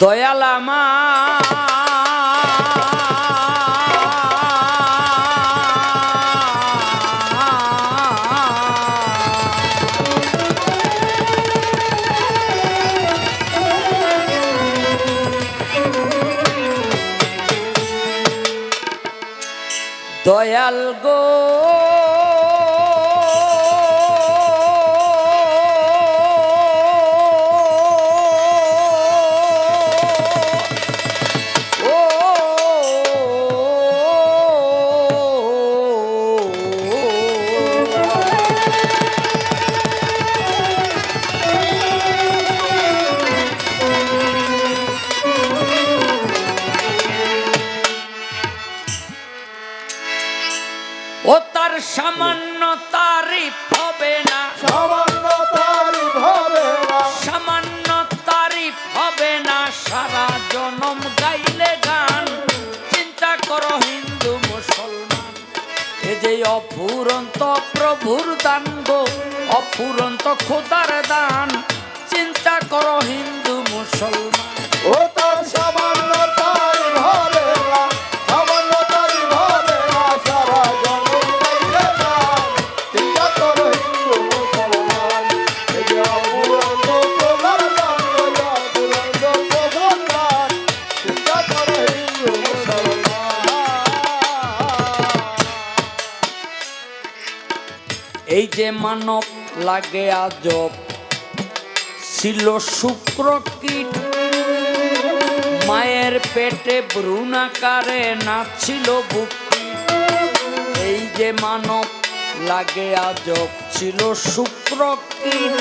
দয়াল দয়াল গো। অফুরন্ত প্রভুর দান গো অফুরন্ত খোদার দান। চিন্তা করো হিন্দু মুসলমান। ও তার সবার এই যে মানব লাগে আজব, ছিল শুক্র কীট। মায়ের পেটে ভ্রুণাকারে নাচছিল বুক। এই যে মানব লাগে আজব, ছিল শুক্র কীট।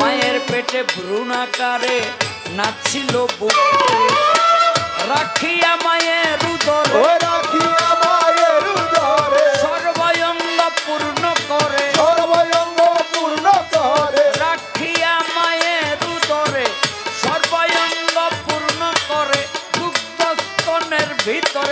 মায়ের পেটে ভ্রুণাকারে নাচছিল বুক। রাখিয়া মায়ের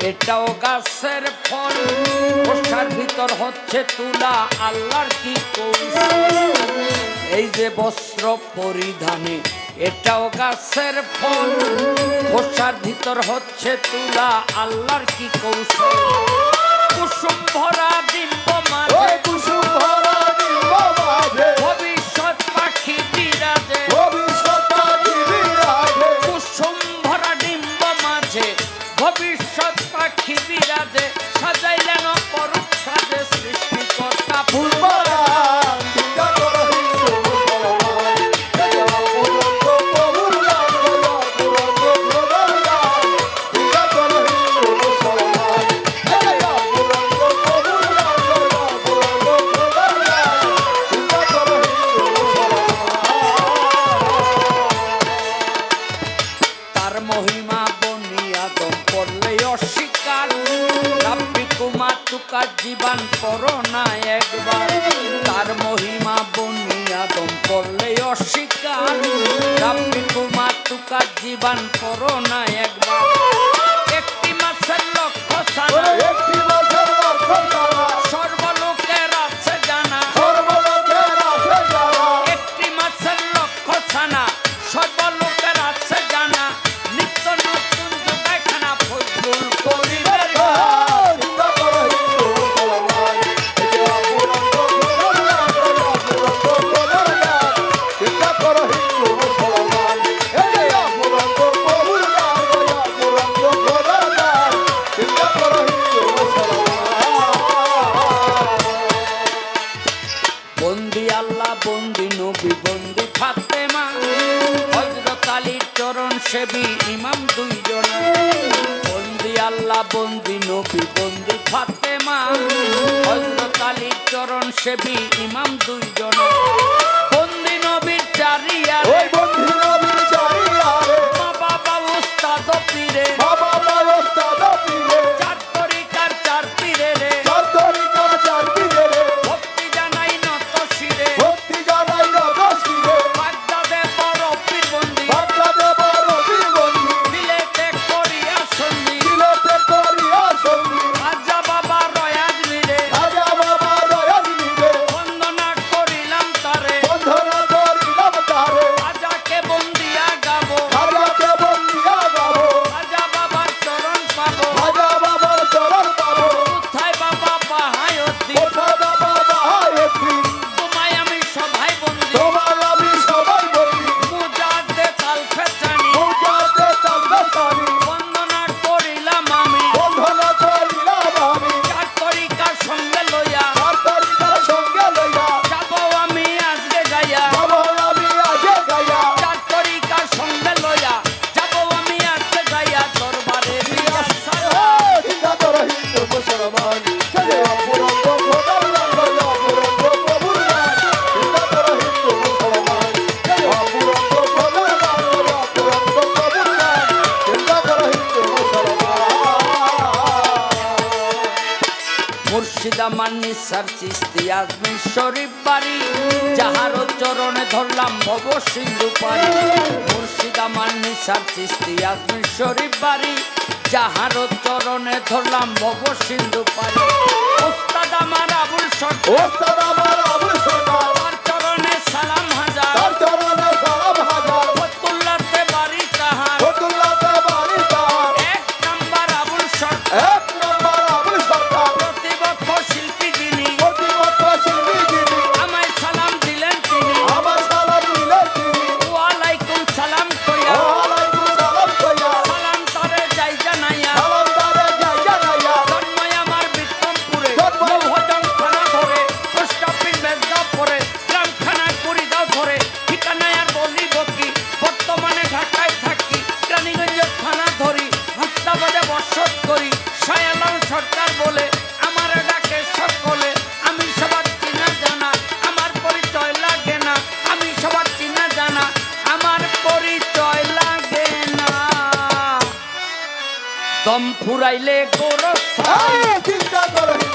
এটাও গাছের ফল। খোসার ভিতর হচ্ছে তুলা, আল্লাহর কি এই যে বস্ত্র পরিধানে, এটাও গাছের ফল। খোসার ভিতর হচ্ছে তুলা, আল্লাহর কি কৌশল? কুসুম ভরা দিন জীবন করো না একবার। বন্দি আল্লাহ, বন্দি নবী, বন্দি থাকতে মা হজরত আলীর চরণ সেবি ইমাম দুইজন। বন্দি আল্লাহ, বন্দি নবী, বন্দি থাকতে মা হজরত আলীর চরণ সেবি ইমাম দুইজন। আমার নিঃসার চিস্তি আজমির শরীফ বাড়ি যাহার চরণে ধরলাম ভব সিন্ধু পারি মুর্শিদ আমার নিঃসার চিস্তি আজমির শরীফ বাড়ি যাহার চরণে ধরলাম ভব সিন্ধু পারি ওস্তাদ আমার আবুল সরকার। ওস্তাদ আমার আবুল সরকার। দম ফুরাইলে গোরস্থান। চিন্তা করো